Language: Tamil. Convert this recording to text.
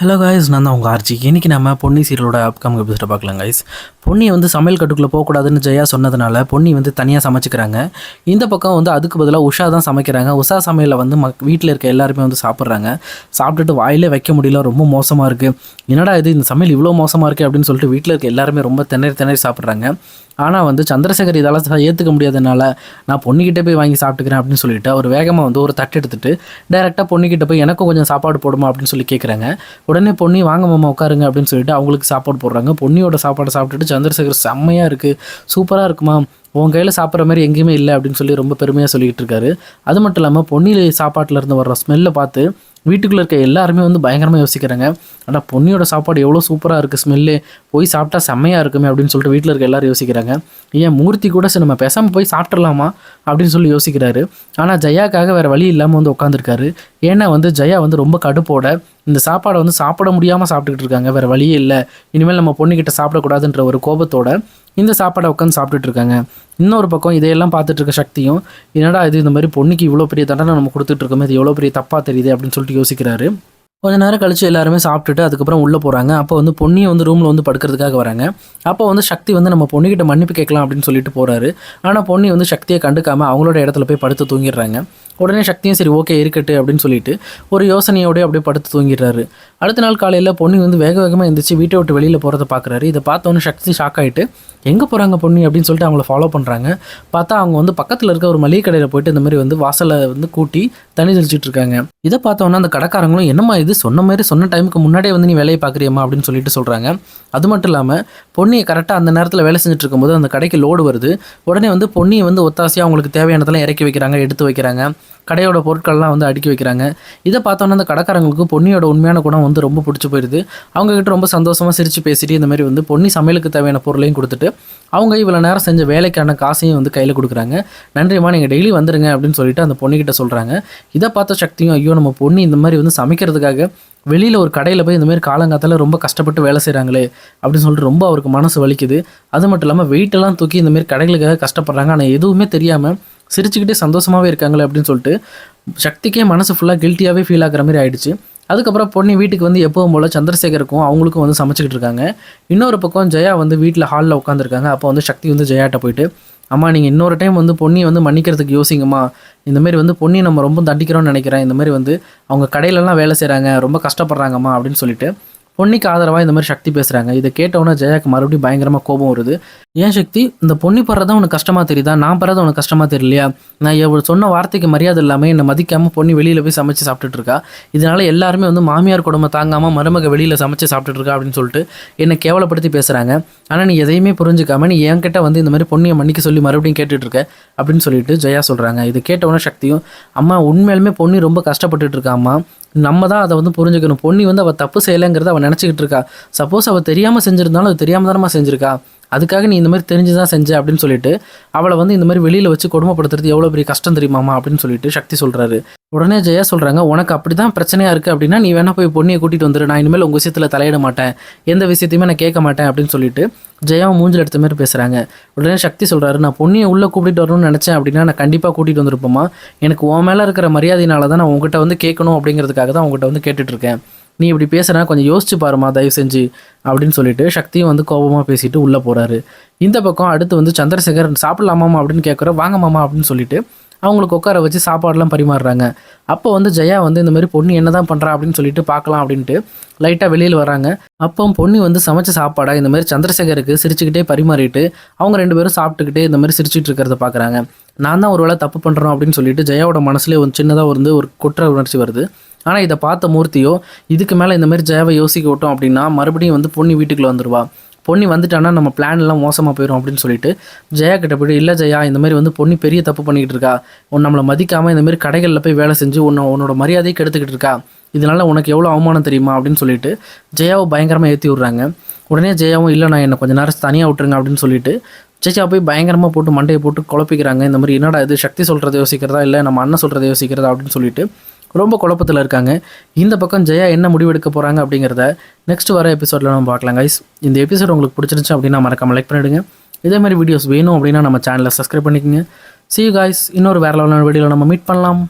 ஹலோ காய்ஸ் நான் தான் உங்கள் ஆர்ஜி. இன்றைக்கி நம்ம பொன்னி சீரியலோட அப்கமிங் எபிசோட பார்க்கலாம் காய்ஸ் பொன்னி வந்து சமையல் கட்டுக்குள்ளே போகக்கூடாதுன்னு ஜெயா சொன்னதுனால பொன்னி வந்து தனியாக சமைச்சிக்கிறாங்க. இந்த பக்கம் வந்து அதுக்கு பதிலாக உஷா தான் சமைக்கிறாங்க. உஷா சமையலில் வந்து மக் வீட்டில் இருக்க எல்லாருமே வந்து சாப்பிட்றாங்க. சாப்பிட்டுட்டு வாயிலே வைக்க முடியல ரொம்ப மோசமாக இருக்குது என்னடா இது இந்த சமையல் இவ்வளோ மோசமாக இருக்குது அப்படின்னு சொல்லிட்டு வீட்டில் இருக்க எல்லாருமே ரொம்ப திணறி திணறி சாப்பிட்றாங்க. ஆனால் வந்து சந்திரசேகர் இதெல்லாம் ஏற்றுக்க முடியாதனால நான் பொண்ணுக்கிட்டே போய் வாங்கி சாப்பிட்டுக்கிறேன் அப்படின்னு சொல்லிட்டு அவர் வேகமாக வந்து ஒரு தட்டு எடுத்துகிட்டு டேரெக்டாக பொண்ணுக்கிட்ட போய் எனக்கும் கொஞ்சம் சாப்பாடு போடுமா அப்படின்னு சொல்லி கேட்குறாங்க உடனே பொண்ணி வாங்க மாமா உட்காருங்க அப்படின்னு சொல்லிட்டு அவங்களுக்கு சாப்பாடு போடுறாங்க. பொன்னியோட சாப்பாடை சாப்பிட்டுட்டு சந்திரசேகர் செம்மையாக இருக்குது சூப்பராக இருக்குமா உன் கையில் சாப்பிட்ற மாதிரி எங்கேயுமே இல்லை அப்படின்னு சொல்லி ரொம்ப பெருமையாக சொல்லிக்கிட்டு இருக்காரு. அது மட்டும் இல்லாமல் பொன்னியில் சாப்பாட்டில் இருந்து வர்ற ஸ்மெல்லை பார்த்து வீட்டுக்குள்ளே இருக்க எல்லாருமே வந்து பயங்கரமாக யோசிக்கிறாங்க. ஆனால் பொன்னியோட சாப்பாடு எவ்வளோ சூப்பராக இருக்குது ஸ்மெல்லு போய் சாப்பிட்டா செம்மையாக இருக்குமே அப்படின்னு சொல்லிட்டு வீட்டில் இருக்க எல்லாரும் யோசிக்கிறாங்க. ஏன் மூர்த்தி கூட சரி நம்ம பேசாமல் போய் சாப்பிட்றலாமா அப்படின்னு சொல்லி யோசிக்கிறாரு. ஆனால் ஜெயாக்காக வேறு வழி இல்லாமல் வந்து உட்காந்துருக்காரு ஏன்னா வந்து ஜெயா வந்து ரொம்ப கடுப்போட இந்த சாப்பாடை வந்து சாப்பிட முடியாமல் சாப்பிட்டுக்கிட்டு இருக்காங்க. வேறு வழியே இல்லை. இனிமேல் நம்ம பொண்ணுக்கிட்ட சாப்பிடக்கூடாதுன்ற ஒரு கோபத்தோட இந்த சாப்பாடை உட்காந்து சாப்பிட்டுட்டு இருக்காங்க. இன்னொரு பக்கம் இதையெல்லாம் பார்த்துட்டு இருக்க சக்தியும் என்னடா இது இந்த மாதிரி பொண்ணுக்கு இவ்வளோ பெரிய தண்டனை நம்ம கொடுத்துட்டு இருக்கோமே இது எவ்வளோ பெரிய தப்பாக தெரியுது அப்படின்னு சொல்லிட்டு யோசிக்கிறாரு. கொஞ்ச நேரம் கழிச்சு எல்லாருமே சாப்பிட்டுட்டு அதுக்கப்புறம் உள்ளே போகிறாங்க அப்போ வந்து பொண்ணியை வந்து ரூமில் வந்து படுக்கிறதுக்காக வராங்க. அப்போ வந்து சக்தி வந்து நம்ம பொண்ணுக்கிட்ட மன்னிப்பு கேட்கலாம் அப்படின்னு சொல்லிட்டு போகிறாரு ஆனால் பொண்ணி வந்து சக்தியை கண்டுக்காமல் அவங்களோட இடத்துல போய் படுத்து தூங்கிடுறாங்க. உடனே சக்தியும் சரி ஓகே இருக்கட்டு அப்படின்னு சொல்லிட்டு ஒரு யோசனையோடய அப்படியே படுத்து தூங்கிடுறாரு. அடுத்த நாள் காலையில் பொண்ணு வந்து வேக வேகமாக எழுந்திரிச்சு வீட்டை விட்டு வெளியில் போகிறத பார்க்குறாரு இதை பார்த்தோன்னே சக்தி ஷாக் ஆகிட்டு எங்கே போகிறாங்க பொண்ணு? அப்படின்னு சொல்லிட்டு அவங்கள ஃபாலோ பண்ணுறாங்க பார்த்தா அவங்க வந்து பக்கத்தில் இருக்க ஒரு மளிகை கடையில் போயிட்டு இந்த மாதிரி வந்து வாசலை வந்து கூட்டி தண்ணி தெளிச்சிட்டு இருக்காங்க. இதை பார்த்தோன்னா அந்த கடைக்காரங்களும் என்னம்மா இது சொன்ன மாதிரி சொன்ன டைமுக்கு முன்னாடியே வந்து நீ வேலையை பார்க்குறியம்மா அப்படின்னு சொல்லிட்டு சொல்கிறாங்க அது மட்டும் இல்லாமல் பொன்னியை கரெக்டாக அந்த நேரத்தில் வேலை செஞ்சுட்டு இருக்கும்போது அந்த கடைக்கு லோடு வருது. உடனே வந்து பொன்னியை வந்து ஒத்தாசியாக அவங்களுக்கு தேவையானதெல்லாம் இறக்கி வைக்கிறாங்க எடுத்து வைக்கிறாங்க. கடையோட பொருட்கள்லாம் வந்து அடுக்கி வைக்கிறாங்க. இதை பார்த்தோன்னா அந்த கடைக்காரங்களுக்கு பொன்னியோட உண்மையான குணம் வந்து ரொம்ப பிடிச்சி போயிடுது அவங்கக்கிட்ட ரொம்ப சந்தோஷமாக சிரித்து பேசிட்டு இந்த மாதிரி வந்து பொன்னி சமையலுக்கு தேவையான பொருளையும் கொடுத்துட்டு அவங்க இவ்வளோ நேரம் செஞ்ச வேலைக்கான காசையும் வந்து கையில் கொடுக்குறாங்க. நன்றிம்மா நீங்கள் டெய்லி வந்துருங்க அப்படின்னு சொல்லிட்டு அந்த பொண்ணுக்கிட்ட சொல்கிறாங்க இதை பார்த்த சக்தியும் ஐயோ நம்ம பொண்ணு இந்த மாதிரி வந்து சமைக்கிறதுக்காக வெளியில் ஒரு கடையில் போய் இந்தமாரி காலங்காத்தால் ரொம்ப கஷ்டப்பட்டு வேலை செய்கிறாங்களே அப்படின்னு சொல்லிட்டு ரொம்ப அவருக்கு மனசு வலிக்குது. அது மட்டும் இல்லாமல் வெயிட்டெல்லாம் தூக்கி இந்தமாரி கடைகளுக்காக கஷ்டப்படுறாங்க. ஆனால் எதுவுமே தெரியாமல் சிரிச்சுக்கிட்டே சந்தோஷமாகவே இருக்காங்களே அப்படின்னு சொல்லிட்டு சக்திக்கே மனசு ஃபுல்லாக கில்ட்டியாகவே ஃபீல் ஆகிற மாதிரி ஆயிடுச்சு. அதுக்கப்புறம் பொண்ணு வீட்டுக்கு வந்து எப்பவும் போல் சந்திரசேகருக்கும் அவங்களுக்கும் வந்து சமைச்சிக்கிட்டு இருக்காங்க. இன்னொரு பக்கம் ஜெயா வந்து வீட்டில் ஹாலில் உட்காந்துருக்காங்க அப்போ வந்து சக்தி வந்து ஜெயாட்ட போயிட்டு அம்மா நீங்கள் இன்னொரு டைம் வந்து பொன்னியை வந்து மன்னிக்கிறதுக்கு யோசிங்கம்மா. இந்தமாரி வந்து பொன்னியை நம்ம ரொம்ப தண்டிக்கிறோம்னு நினைக்கிறேன். இந்தமாரி வந்து அவங்க கடையிலலாம் வேலை செய்கிறாங்க ரொம்ப கஷ்டப்படுறாங்கம்மா அப்படின்னு சொல்லிட்டு பொன்னிக்கு ஆதரவாக இந்த மாதிரி சக்தி பேசுகிறாங்க இதை கேட்டவுடனே ஜெயாக்கு மறுபடியும் பயங்கரமாக கோபம் வருது. ஏன் சக்தி? இந்த பொன்னி படுறதா உனக்கு கஷ்டமாக தெரியுதா? நான் படுறது உனக்கு கஷ்டமாக தெரியலையா? நான் இவள் சொன்ன வார்த்தைக்கு மரியாதை இல்லாமல் என்னை மதிக்காமல் பொண்ணு வெளியில் போய் சமைச்சு சாப்பிட்டுட்டு இருக்கா? இதனால எல்லாருமே வந்து மாமியார் குடும்பம் தாங்காமல் மருமக வெளியில் சமைச்சு சாப்பிட்டுட்டு இருக்கா அப்படின்னு சொல்லிட்டு என்னை கேவலப்படுத்தி பேசுகிறாங்க ஆனால் நீ எதையுமே புரிஞ்சுக்காம நீ என்கிட்ட வந்து இந்த மாதிரி பொண்ணியை மன்னிக்க சொல்லி மறுபடியும் கேட்டுட்டு இருக்க அப்படின்னு சொல்லிட்டு ஜெயா சொல்கிறாங்க இது கேட்டவுடனே சக்தியும் அம்மா உண்மையிலுமே பொண்ணு ரொம்ப கஷ்டப்பட்டுட்டு இருக்கா அம்மா? நம்ம தான் அதை வந்து புரிஞ்சுக்கணும். பொண்ணி வந்து அவள் தப்பு செய்யலைங்கிறத அவள் நினச்சிக்கிட்டு இருக்கா. சப்போஸ் அவள் தெரியாமல் செஞ்சிருந்தாலும் அது தெரியாமல் தானம்மா செஞ்சுருக்கா? அதுக்காக நீ இந்த மாதிரி தெரிஞ்சு தான் செஞ்ச அப்படின்னு சொல்லிட்டு அவளை வந்து இந்த மாதிரி வெளியில் வச்சு கொடுமைப்படுத்துறது எவ்வளோ பெரிய கஷ்டம் தெரியுமாமா அப்படின்னு சொல்லிட்டு சக்தி சொல்கிறாரு உடனே ஜெயா சொல்கிறாங்க உனக்கு அப்படி தான் பிரச்சனையாக இருக்குது அப்படின்னா நீ வேணா போய் பொண்ணியை கூட்டிகிட்டு வந்துடு நான் இனிமேல் உங்கள் விஷயத்தில் தலையிட மாட்டேன். எந்த விஷயத்தையுமே நான் கேட்க மாட்டேன் அப்படின்னு சொல்லிட்டு ஜெயாவை மூஞ்சில் எடுத்த மாதிரி பேசுகிறாங்க உடனே சக்தி சொல்கிறாரு நான் பொண்ணியை உள்ளே கூட்டிகிட்டு வரணும்னு நினச்சேன் அப்படின்னா நான் கண்டிப்பாக கூட்டிகிட்டு வந்திருப்போமா எனக்கு உன் மேலே இருக்கிற மரியாதையினால தான் நான் உங்ககிட்ட வந்து கேட்கணும் அப்படிங்கிறதுக்காக தான் உங்ககிட்ட வந்து கேட்டுட்ருக்கேன் நீ இப்படி பேசுனா கொஞ்சம் யோசிச்சு பாருமா தயவு செஞ்சு அப்படின்னு சொல்லிட்டு சக்தியும் வந்து கோபமாக பேசிட்டு உள்ளே போகிறாரு இந்த பக்கம் அடுத்து வந்து சந்திரசேகர் சாப்பிடலாமாமா அப்படின்னு கேட்குற வாங்க மாமா அப்படின்னு சொல்லிட்டு அவங்களுக்கு உட்கார வச்சு சாப்பாடெலாம் பரிமாறுறாங்க. அப்போ வந்து ஜெயா வந்து இந்த மாதிரி பொண்ணு என்ன தான் பண்ணுறா அப்படின்னு சொல்லிட்டு பார்க்கலாம் அப்படின்ட்டு லைட்டாக வெளியில் வராங்க. அப்போ பொண்ணு வந்து சமைச்ச சாப்பாடாக இந்த மாதிரி சந்திரசேகருக்கு சிரிச்சுக்கிட்டே பரிமாறிட்டு அவங்க ரெண்டு பேரும் சாப்பிட்டுக்கிட்டே இந்த மாதிரி சிரிச்சுட்டு இருக்கிறத பார்க்குறாங்க நான் தான் ஒரு வேளை தப்பு பண்ணுறோம் அப்படின்னு சொல்லிட்டு ஜெயாவோட மனசுலேயே ஒரு சின்னதாக வந்து ஒரு குற்ற உணர்ச்சி வருது. ஆனால் இதை பார்த்த மூர்த்தியோ இதுக்கு மேலே இந்த மாதிரி ஜெயாவை யோசிக்க விட்டோம் அப்படின்னா மறுபடியும் வந்து பொண்ணு வீட்டுக்குள்ளே வந்துடுவா பொண்ணு வந்துட்டானா நம்ம பிளான் எல்லாம் மோசமாக போயிடும் அப்படின்னு சொல்லிட்டு ஜெயா கிட்ட போய்ட்டு இல்லை ஜெயா இந்த மாதிரி வந்து பொண்ணு பெரிய தப்பு பண்ணிக்கிட்டு இருக்கா. உன் நம்மளை மதிக்காமல் இந்த மாதிரி கடைகளில் போய் வேலை செஞ்சு உன்னை உன்னோட மரியாதையை கெடுத்துக்கிட்டு இருக்கா. இதனால உனக்கு எவ்வளோ அவமானம் தெரியுமா? அப்படின்னு சொல்லிட்டு ஜெயாவை பயங்கரமாக ஏற்றி விட்றாங்க. உடனே ஜெயாவும் இல்லை நான் என்னை கொஞ்சம் நேரம் தனியாக விட்டுருங்க அப்படின்னு சொல்லிட்டு சேச்சா போய் பயங்கரமாக போட்டு மண்டையை போட்டு குழப்பிக்கிறாங்க. இந்த மாதிரி என்னடா இது? சக்தி சொல்கிறத யோசிக்கிறதா? இல்லை நம்ம அண்ணன் சொல்கிறத யோசிக்கிறதா? அப்படின்னு சொல்லிட்டு ரொம்ப குழப்பத்தில் இருக்காங்க. இந்த பக்கம் ஜெயா என்ன முடிவெடுக்க போகிறாங்க அப்படிங்கிறத நெக்ஸ்ட் வர எபிசோடில் நம்ம பார்க்கலாம் கைஸ் இந்த எபிசோட் உங்களுக்கு பிடிச்சிருந்துச்சு அப்படின்னா மறக்காம லைக் பண்ணிவிடுங்க இதே மாதிரி வீடியோஸ் வேணும் அப்படின்னா நம்ம சேனலை சப்ஸ்கிரைப் பண்ணிக்கோங்க. சி you இன்னொரு வேற லெவலான வீடியோவில் நம்ம மீட் பண்ணலாம்.